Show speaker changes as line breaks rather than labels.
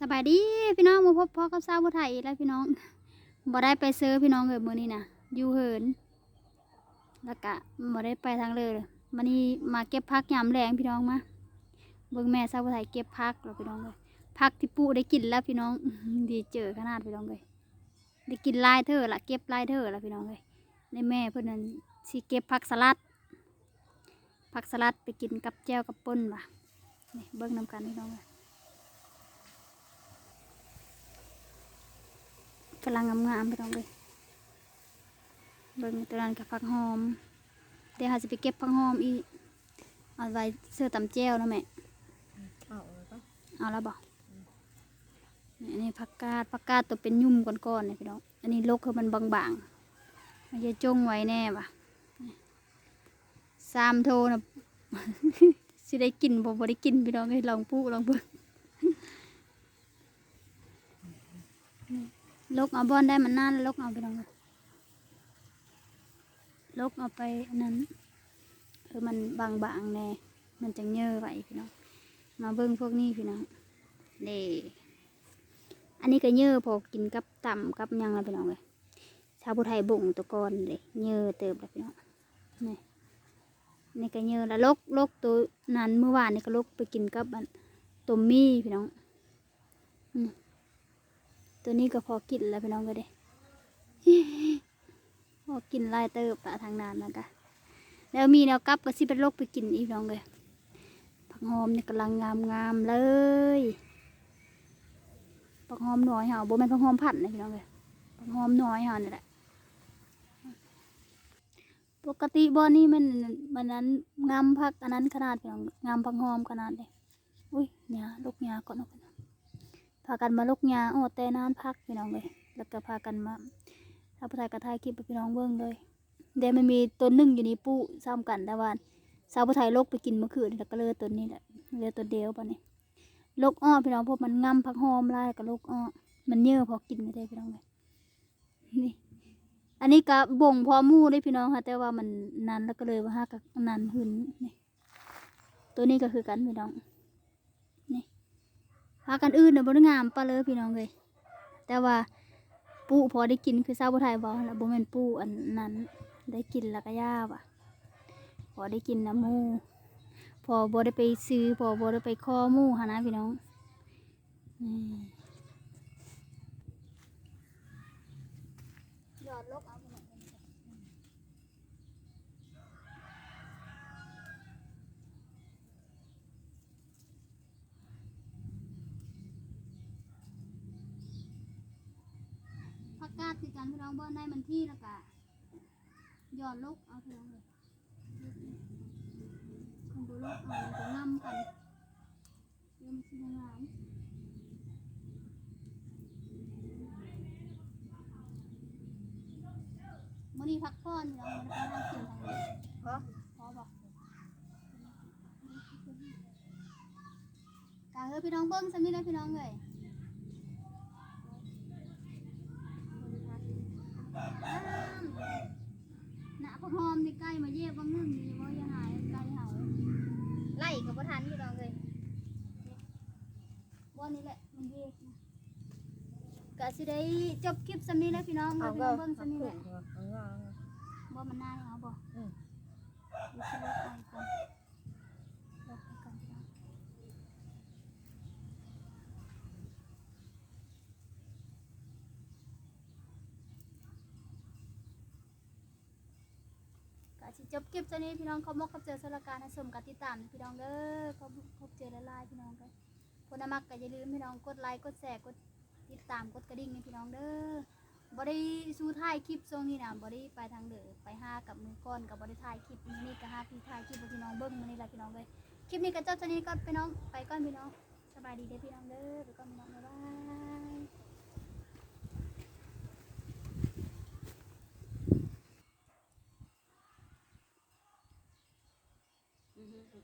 สบายดีพี่น้องมาพบพ่อกับสาวผู้ไทยอีกแล้วพี่น้องบ่ได้ไปเซอร์พี่น้องเลยมือนี้นะอยู่เหิน แล้วก็บ่ได้ไปทางเลยมื้อนี้มาเก็บผักยามแรงพี่น้องมาเบิ่งแม่สาวผู้ไทยเก็บผักแล้วพี่น้องเลยผักที่ปู่ได้กินแล้วพี่น้องดีเจอขนาดพี่น้องเลยได้กินลายเธอละเก็บลายเธอละพี่น้องเลยในแม่เพิ่นนั้นสิเก็บผักสลัดผักสลัดไปกินกับแจ่วกับป่นว่ะนี่เบิ่งน้ำกันพี่น้องเลย กำลังงามๆไปตรงเลยเบิ่งตัวนั้นกับผักหอม เดี๋ยวเราจะไปเก็บผักหอมอีกเอาไว้เสื้อตำแจ้วนะแม่
เอาเลยปะ
เอาแล้วบอกนี่อันนี้ผักกาดผักกาดตัวเป็นยุ่มก้อนๆเนี่ยพี่น้อง อันนี้ลกคือมันบางๆ มันจะจงไว้แน่ปะนี่สามโทนะสิได้กินบ่บ่ได้กินพี่น้องให้ลองปูลองเบิ่ง ลกเอาบอนได้มันนานลกเอาไปลองลกเอาไปนั้นคือมันบางๆแน่มันจะเยอะไว้พี่น้องมาเบิ้งพวกนี้พี่น้องเด่อันนี้ก็เยอะพอกินกับต่ำกับยังแล้วพี่น้องเลยชาวผู้ไทยบ่งตัวก่อนเลยเยอะเติบแล้วพี่น้องนี่นี่ก็เยอะแล้วลกลกตัวนั้นเมื่อวานนี่ก็ลกไปกินกับตัวมี่พี่น้อง ตัวนี้ก็พอกินแล้วพี่น้องก็ได้พอกินลายเติบปะทางนานนะกะแล้วมีแนวกับก็สิเป็นโรคไปกินอีกพี่น้องเลยผักหอมเนี่ยกำลังงามงามๆเลยผักหอมน่อยเหรอโบแม่นผักหอมผัดนะพี่น้องเลยผักหอมน่อยเหรอนี่แหละปกติบ่อนี่มันมันนั้นงามผักอันนั้นขนาดพี่น้องงามผักหอมขนาดเลยอุ้ยหญ้าลูกหญ้าก่อนเนาะพี่น้อง พากันมาลกยาโอ้แต่นานพักพี่น้องเลยแล้วก็พากันมาถ้าผู้ชายกระทายคลิปพี่น้องเบิ่งเลยเดี๋ยวมันมีตัวหนึ่งอยู่นี่ปู้ซ้ำกันแต่ว่าสาวผู้ไทยลกไปกินเมื่อคืนแล้วก็เลยตัวนี้แหละเลือตัวเดียวปะนี่ลกอ้อพี่น้องเพราะมันง่ำพักหอมไล่กับลกอ้อมันเยอะพอกินไม่ได้พี่น้องเลยนี่อันนี้ก็บ่งพอมู่ได้พี่น้องค่ะ แต่ว่ามันนันแล้วก็เลยว่าห้ากับนันหืนนี่ตัวนี้ก็คือกันพี่น้อง พากันอื่นเดี๋ยบริงามปลาเลยพี่น้องเลยแต่ว่าปูพอได้กินคือเศร้าบุไทยบอแล้วบ่แม่นปูอันนั้น ได้กินแล้วก็ย่าว่ะ พอได้กินน้ำมูพอบ่ได้ไปซื้อพอบ่ได้ไปข้อมูหานะพี่น้องอืมยอดลกเอาไปหน่อยผั กาดคือกันพี่น้องบ่ได้มันที่แล้วก็ยอดลกเอาพี่น้องเลยคนดูลกเอาจะงำกันเดี๋ยมันสิงามมื้อนี้พักผ่อนพี่น้องบ่ได้นั่งกินทางนี้
เพราะ
พอบอกกาเฮ้ยพี่น้องเบิ้งสมิธแล้วพี่น้องเลยหน้าพอหอมนี่ใกล้มาเย็บบางนึงนี่ว่าอย่าหายใกล้เห่าไล่กับพ่ทันพี่น้องเลยวันนี้แหละมันเย็บนะก็สิได้จบคลิปสมิธแล้วพี่น้องเฮ้
เอา
ยพี่
ก็
น้องเบิ้งส
ทำ
มิธ
ถู
แห
ก
ละ
เอางา
บ่มันน่าเอาบ่
อืม
ดูสิว่าไปก่อนลบไปก่อนพี่น้องก็ สิจบคลิปตัวนี้พี่น้องเขามกเขาเจอสานการให้สมกับติดตามพี่น้องเด้อเขาเขาเจอละลายพี่น้องกันคนมักก็อย่าลืมพี่น้องกดไลค์กดแชร์กดติดตามกดกระดิ่งให้พี่น้องเด้อบ่ได้สู้ถ่ายคลิปทรงนี้นะบ่ได้ไปทางเด้อไปห้ากับมือก้อนกับบ่ได้ถ่ายคลิปมื้อนี้ก็ห้าพี่ถ่ายคลิปพี่น้องเบิ่งมือนี้แหละพี่น้องเลยคลิปนี้ก็จบตัวนี้ก็พี่น้องไปก่อนพี่น้องสบายดีเด้อพี่น้องเด้อไปก่อนพี่น้องบ๊ายบาย